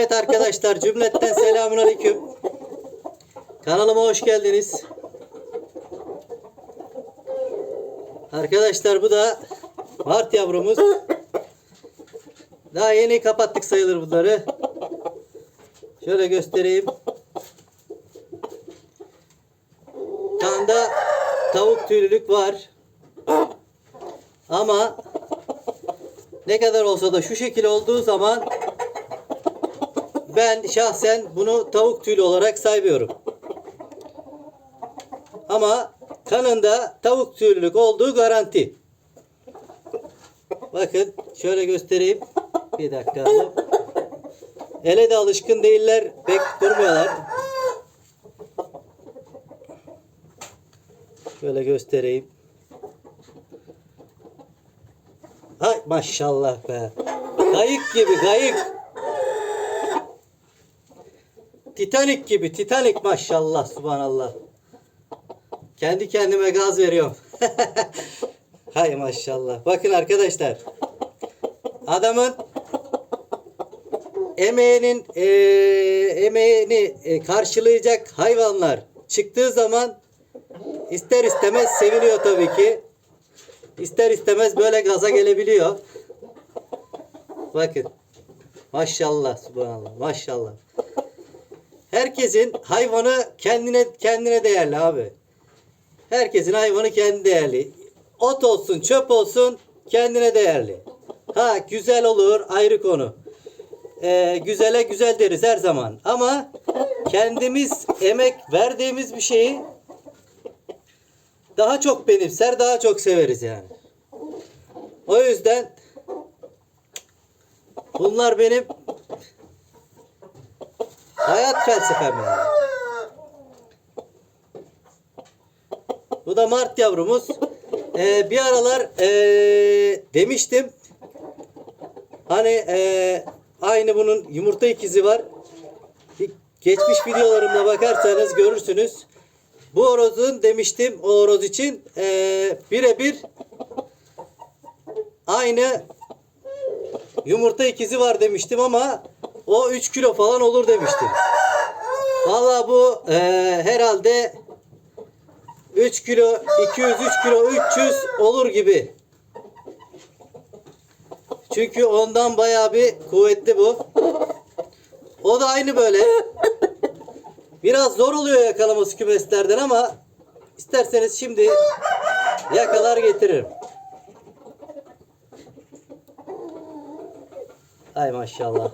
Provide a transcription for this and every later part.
Evet arkadaşlar cümletten selamun aleyküm. Kanalıma hoş geldiniz. Arkadaşlar bu da Mart yavrumuz. Daha yeni kapattık sayılır bunları. Şöyle göstereyim. Kanda tavuk tüylülük var. Ama ne kadar olsa da şu şekil olduğu zaman ben şahsen bunu tavuk tüylü olarak saymıyorum. Ama kanında tavuk tüylülük olduğu garanti. Bakın şöyle göstereyim. Bir dakika. Ele de alışkın değiller. Pek durmuyorlar. Şöyle göstereyim. Hay maşallah be. Kayık gibi kayık. Titanik gibi Titanik maşallah subhanallah. Kendi kendime gaz veriyorum. Hay maşallah. Bakın arkadaşlar. Adamın emeğinin eee, emeğini e, karşılayacak hayvanlar çıktığı zaman ister istemez seviniyor tabii ki. İster istemez böyle gaza gelebiliyor. Bakın. Maşallah subhanallah. Maşallah. Herkesin hayvanı kendine kendine değerli abi. Herkesin hayvanı kendi değerli. Ot olsun, çöp olsun kendine değerli. Ha güzel olur ayrı konu. Ee, güzele güzel deriz her zaman. Ama kendimiz emek verdiğimiz bir şeyi daha çok benimser, daha çok severiz yani. O yüzden bunlar benim hayat felsefem yani. Bu da Mart yavrumuz. Ee, bir aralar ee, demiştim. Hani ee, aynı bunun yumurta ikizi var. Geçmiş videolarımda bakarsanız görürsünüz. Bu horozun demiştim o horoz için ee, birebir aynı yumurta ikizi var demiştim ama o 3 kilo falan olur demiştim. Valla bu ee, herhalde 3 kilo 200 3 kilo 300 olur gibi. Çünkü ondan bayağı bir kuvvetli bu. O da aynı böyle. Biraz zor oluyor yakalaması kümeslerden ama isterseniz şimdi yakalar getiririm. Ay maşallah.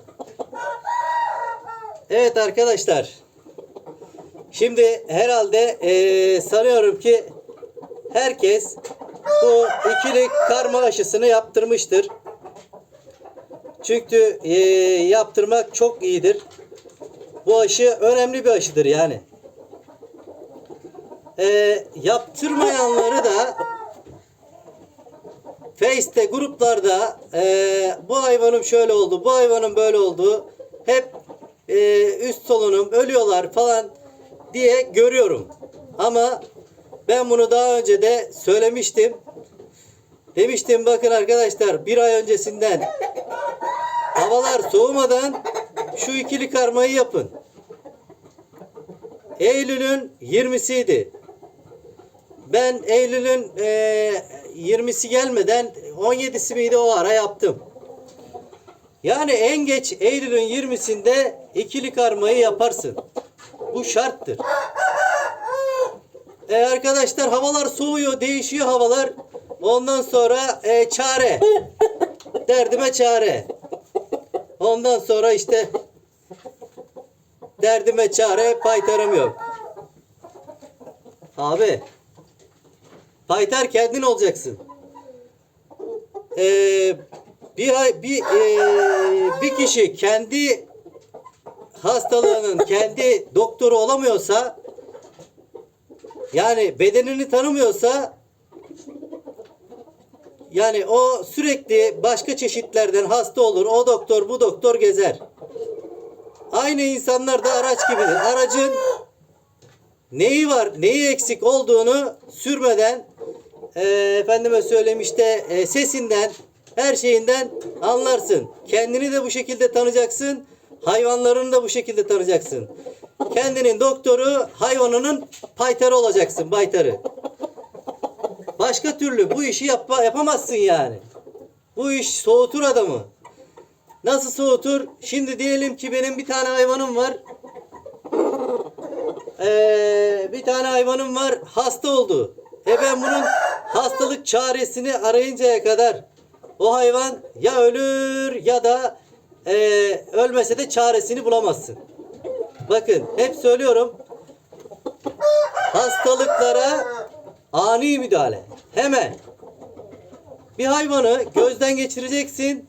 Evet arkadaşlar. Şimdi herhalde eee, sanıyorum ki herkes bu ikili karma aşısını yaptırmıştır. Çünkü eee, yaptırmak çok iyidir. Bu aşı önemli bir aşıdır yani. Eee, yaptırmayanları da Face'te gruplarda eee, bu hayvanım şöyle oldu, bu hayvanım böyle oldu. Hep eee, üst solunum ölüyorlar falan diye görüyorum. Ama ben bunu daha önce de söylemiştim. Demiştim bakın arkadaşlar bir ay öncesinden havalar soğumadan şu ikili karmayı yapın. Eylül'ün 20'siydi. Ben Eylül'ün eee 20'si gelmeden 17'si miydi o ara yaptım. Yani en geç Eylül'ün 20'sinde ikili karmayı yaparsın. Bu şarttır. E arkadaşlar havalar soğuyor, değişiyor havalar. Ondan sonra e, çare. Derdime çare. Ondan sonra işte derdime çare, paytarım yok. Abi paytar kendin olacaksın. Ee, bir bir ee, bir kişi kendi hastalığının kendi doktoru olamıyorsa yani bedenini tanımıyorsa yani o sürekli başka çeşitlerden hasta olur. O doktor bu doktor gezer. Aynı insanlar da araç gibidir. Aracın neyi var, neyi eksik olduğunu sürmeden e, efendime söyleyeyim e, sesinden, her şeyinden anlarsın. Kendini de bu şekilde tanıyacaksın. Hayvanlarını da bu şekilde tanıyacaksın. Kendinin doktoru, hayvanının paytarı olacaksın, baytarı. Başka türlü bu işi yapma, yapamazsın yani. Bu iş soğutur adamı. Nasıl soğutur? Şimdi diyelim ki benim bir tane hayvanım var. Ee, bir tane hayvanım var hasta oldu. E ben bunun hastalık çaresini arayıncaya kadar o hayvan ya ölür ya da e, ölmese de çaresini bulamazsın. Bakın hep söylüyorum. Hastalıklara ani müdahale. Hemen. Bir hayvanı gözden geçireceksin.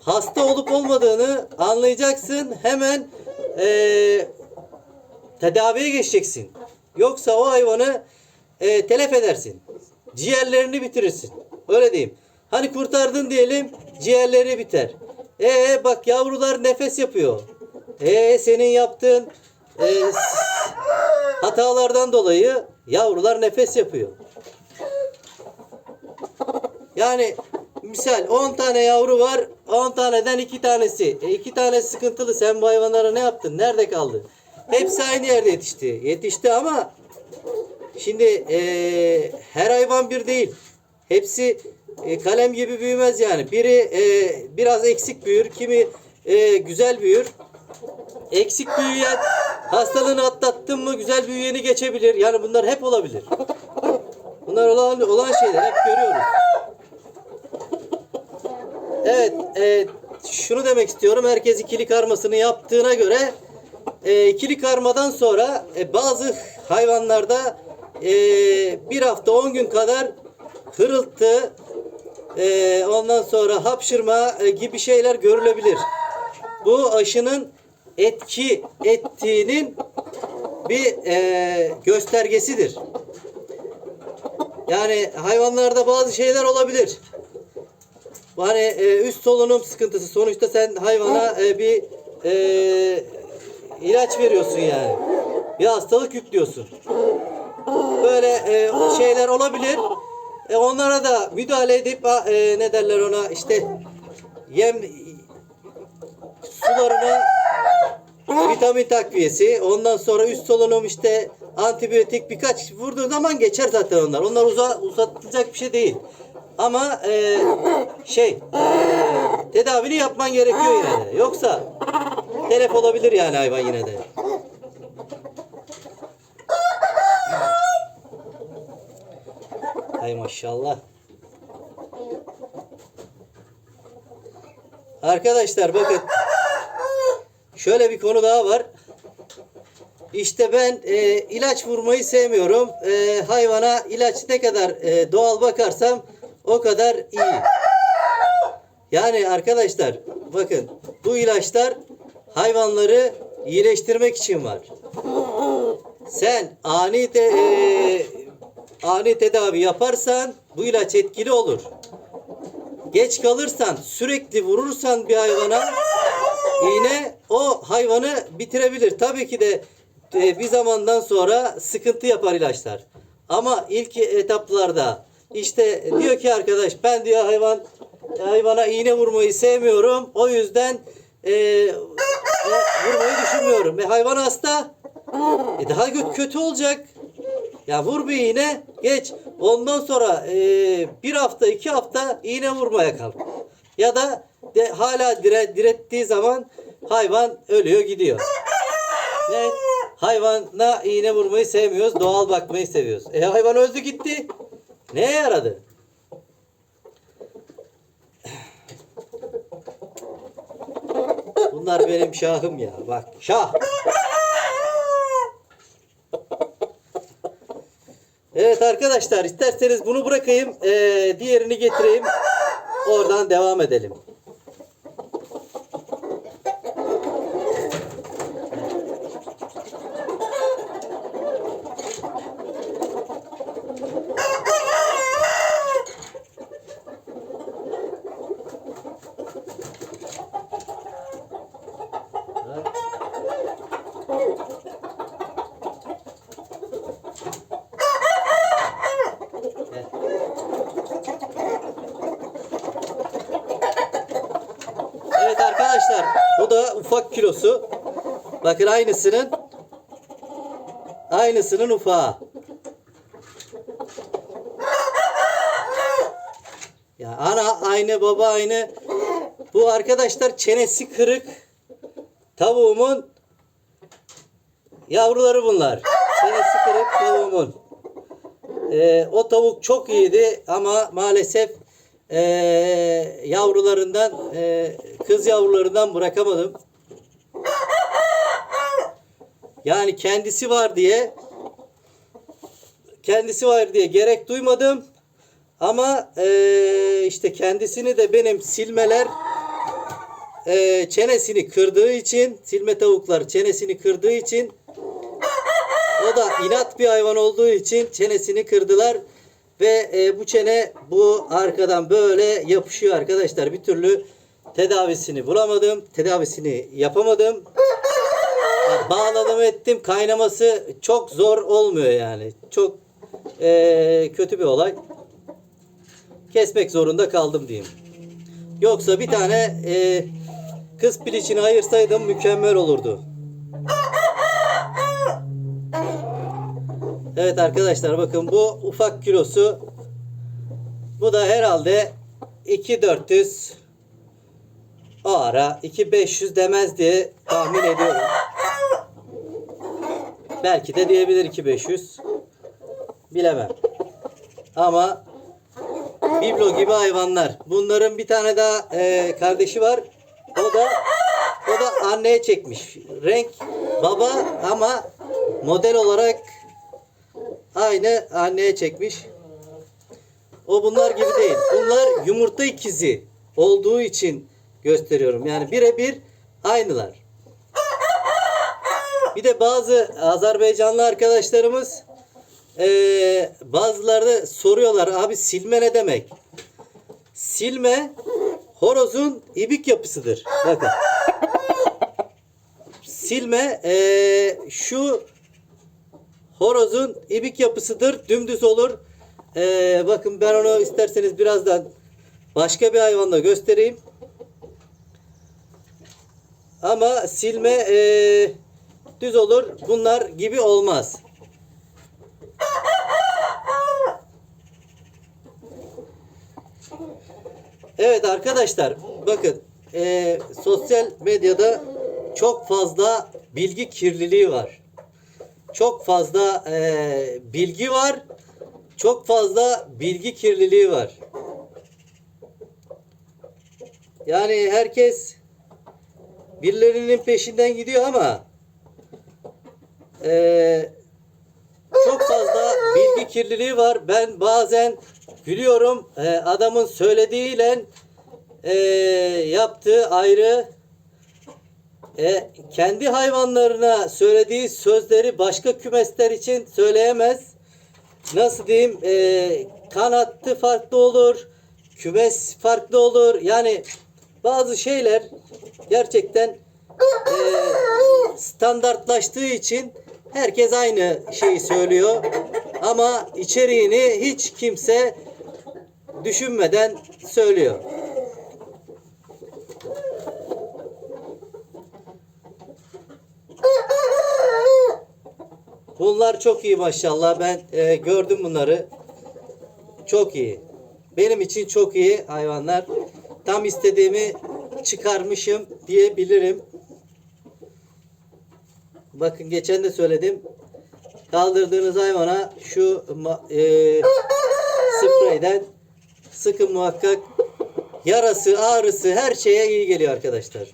Hasta olup olmadığını anlayacaksın. Hemen eee tedaviye geçeceksin. Yoksa o hayvanı e, telef edersin. Ciğerlerini bitirirsin. Öyle diyeyim. Hani kurtardın diyelim ciğerleri biter. E bak yavrular nefes yapıyor. E senin yaptığın e, hatalardan dolayı yavrular nefes yapıyor. Yani misal 10 tane yavru var. 10 taneden 2 tanesi. E 2 tane sıkıntılı. Sen bu hayvanlara ne yaptın? Nerede kaldı? Hepsi aynı yerde yetişti. Yetişti ama şimdi e, her hayvan bir değil. Hepsi e, kalem gibi büyümez yani. Biri e, biraz eksik büyür. Kimi e, güzel büyür. Eksik büyüyen hastalığını atlattın mı güzel büyüyeni geçebilir. Yani bunlar hep olabilir. Bunlar olan, olan şeyler hep görüyoruz. Evet, e, şunu demek istiyorum. Herkes ikili karmasını yaptığına göre e, ikili karmadan sonra e, bazı hayvanlarda e, bir hafta 10 gün kadar hırıltı, e, ondan sonra hapşırma e, gibi şeyler görülebilir. Bu aşının etki ettiğinin bir e, göstergesidir. Yani hayvanlarda bazı şeyler olabilir. Hani e, üst solunum sıkıntısı. Sonuçta sen hayvana e, bir e, ilaç veriyorsun yani. Bir hastalık yüklüyorsun. Böyle e, şeyler olabilir. E, onlara da müdahale edip e, ne derler ona işte yem sularına vitamin takviyesi, ondan sonra üst solunum işte antibiyotik birkaç vurduğun zaman geçer zaten onlar. Onlar uza, uzatılacak bir şey değil. Ama e, şey e, tedavini yapman gerekiyor de. Yoksa telef olabilir yani hayvan yine de. Hay maşallah. Arkadaşlar bakın Şöyle bir konu daha var. İşte ben e, ilaç vurmayı sevmiyorum. E, hayvana ilaç ne kadar e, doğal bakarsam o kadar iyi. Yani arkadaşlar bakın bu ilaçlar hayvanları iyileştirmek için var. Sen ani te, e, ani tedavi yaparsan bu ilaç etkili olur. Geç kalırsan sürekli vurursan bir hayvana iğne o hayvanı bitirebilir. Tabii ki de e, bir zamandan sonra sıkıntı yapar ilaçlar. Ama ilk etaplarda işte diyor ki arkadaş ben diyor hayvan hayvana iğne vurmayı sevmiyorum. O yüzden e, e, vurmayı düşünmüyorum. E, hayvan hasta. E, daha kötü olacak. Ya vur bir iğne geç. Ondan sonra e, bir hafta iki hafta iğne vurmaya kalk. Ya da de, hala dire, direttiği zaman hayvan ölüyor gidiyor. Ne? Hayvana iğne vurmayı sevmiyoruz. Doğal bakmayı seviyoruz. E hayvan öldü gitti. Neye yaradı? Bunlar benim şahım ya. Bak şah. Evet arkadaşlar isterseniz bunu bırakayım. ee, diğerini getireyim. Oradan devam edelim. Gel. Bu da ufak kilosu. Bakın aynısının aynısının ufağı. Ya ana aynı baba aynı. Bu arkadaşlar çenesi kırık tavuğumun yavruları bunlar. Çenesi kırık tavuğumun. Ee, o tavuk çok iyiydi ama maalesef ee, yavrularından ee, kız yavrularından bırakamadım. Yani kendisi var diye kendisi var diye gerek duymadım. Ama eee, işte kendisini de benim silmeler eee, çenesini kırdığı için silme tavuklar çenesini kırdığı için o da inat bir hayvan olduğu için çenesini kırdılar ve eee, bu çene bu arkadan böyle yapışıyor arkadaşlar. Bir türlü tedavisini bulamadım. Tedavisini yapamadım. Ya, Bağladım ettim. Kaynaması çok zor olmuyor yani. Çok eee, kötü bir olay kesmek zorunda kaldım diyeyim. Yoksa bir tane e, kız piliçini ayırsaydım mükemmel olurdu. Evet arkadaşlar bakın bu ufak kilosu. Bu da herhalde 2400 o ara 2500 demez diye tahmin ediyorum. Belki de diyebilir 2500. Bilemem. Ama Biblo gibi hayvanlar. Bunların bir tane daha e, kardeşi var. O da o da anneye çekmiş. Renk baba ama model olarak aynı anneye çekmiş. O bunlar gibi değil. Bunlar yumurta ikizi olduğu için gösteriyorum. Yani birebir aynılar. Bir de bazı Azerbaycanlı arkadaşlarımız ee, bazıları soruyorlar abi silme ne demek? Silme horozun ibik yapısıdır. Bakın. Silme ee, şu horozun ibik yapısıdır. Dümdüz olur. Ee, bakın ben onu isterseniz birazdan başka bir hayvanla göstereyim. Ama silme ee, düz olur. Bunlar gibi olmaz. Evet arkadaşlar bakın eee, sosyal medyada çok fazla bilgi kirliliği var. Çok fazla eee, bilgi var. Çok fazla bilgi kirliliği var. Yani herkes birilerinin peşinden gidiyor ama eee çok fazla bilgi kirliliği var. Ben bazen gülüyorum. Ee, adamın söylediğiyle e, yaptığı ayrı. E, kendi hayvanlarına söylediği sözleri başka kümesler için söyleyemez. Nasıl diyeyim? E, kan farklı olur. Kümes farklı olur. Yani bazı şeyler gerçekten e, standartlaştığı için herkes aynı şeyi söylüyor. Ama içeriğini hiç kimse düşünmeden söylüyor. Bunlar çok iyi maşallah. Ben e, gördüm bunları. Çok iyi. Benim için çok iyi hayvanlar. Tam istediğimi çıkarmışım diyebilirim. Bakın geçen de söyledim. Kaldırdığınız hayvana şu e, spreyden sıkın muhakkak. Yarası, ağrısı her şeye iyi geliyor arkadaşlar.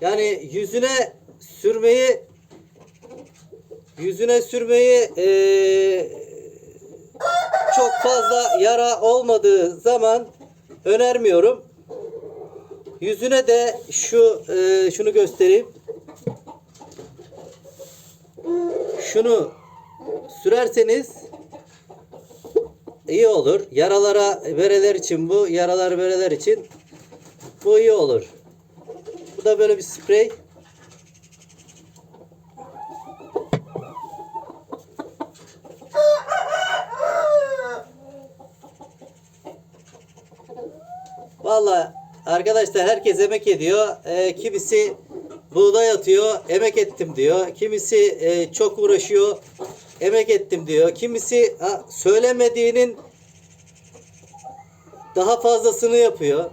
Yani yüzüne sürmeyi yüzüne sürmeyi e, çok fazla yara olmadığı zaman önermiyorum. Yüzüne de şu e, şunu göstereyim. Şunu sürerseniz iyi olur. Yaralara, bereler için bu, yaralar, bereler için bu iyi olur. Bu da böyle bir sprey. Vallahi arkadaşlar herkes emek ediyor. Ee, kimisi buğday atıyor, emek ettim diyor. Kimisi e, çok uğraşıyor, emek ettim diyor. Kimisi ha, söylemediğinin daha fazlasını yapıyor.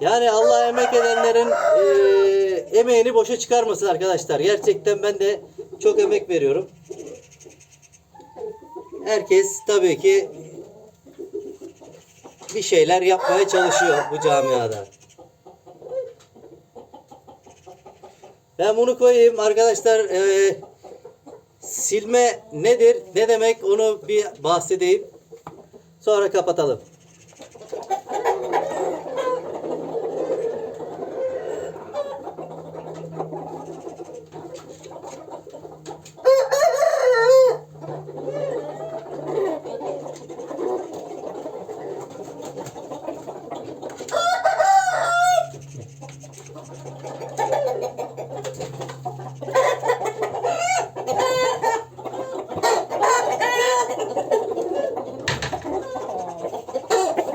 Yani Allah emek edenlerin e, emeğini boşa çıkarmasın arkadaşlar. Gerçekten ben de çok emek veriyorum. Herkes tabii ki bir şeyler yapmaya çalışıyor bu camiada. Ben bunu koyayım arkadaşlar. e, silme nedir? Ne demek? Onu bir bahsedeyim. Sonra kapatalım.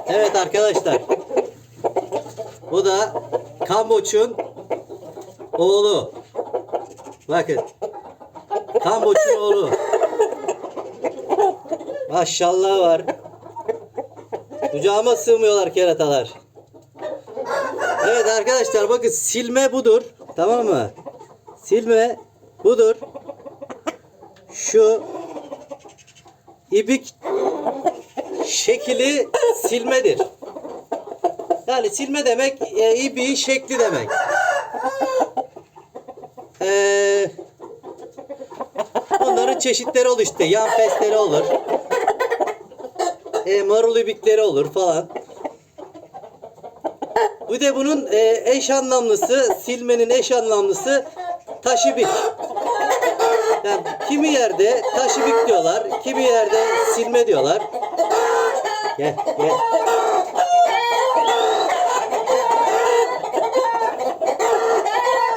Evet arkadaşlar. Bu da Kamboç'un oğlu. Bakın. Kamboç'un oğlu. Maşallah var. Kucağıma sığmıyorlar keratalar. Evet arkadaşlar bakın silme budur. Tamam mı? Silme budur. Şu ibik şekli silmedir. Yani silme demek e, ibiğin şekli demek. Ee, bunların çeşitleri olur işte. Yan pesleri olur. E, marul ibikleri olur falan. Bu de bunun e, eş anlamlısı, silmenin eş anlamlısı taşibik. Yani kimi yerde taşibik diyorlar, kimi yerde silme diyorlar. Gel, gel.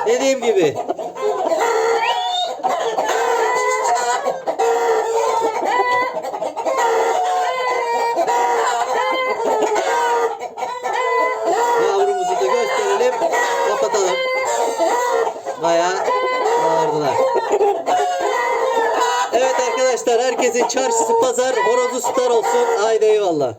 Dediğim gibi. Yavrumuzu da gösterelim. Kapatalım. Bayağı bağırdılar. Evet arkadaşlar herkesin çarşısı pazar horozu star olsun. Haydi eyvallah.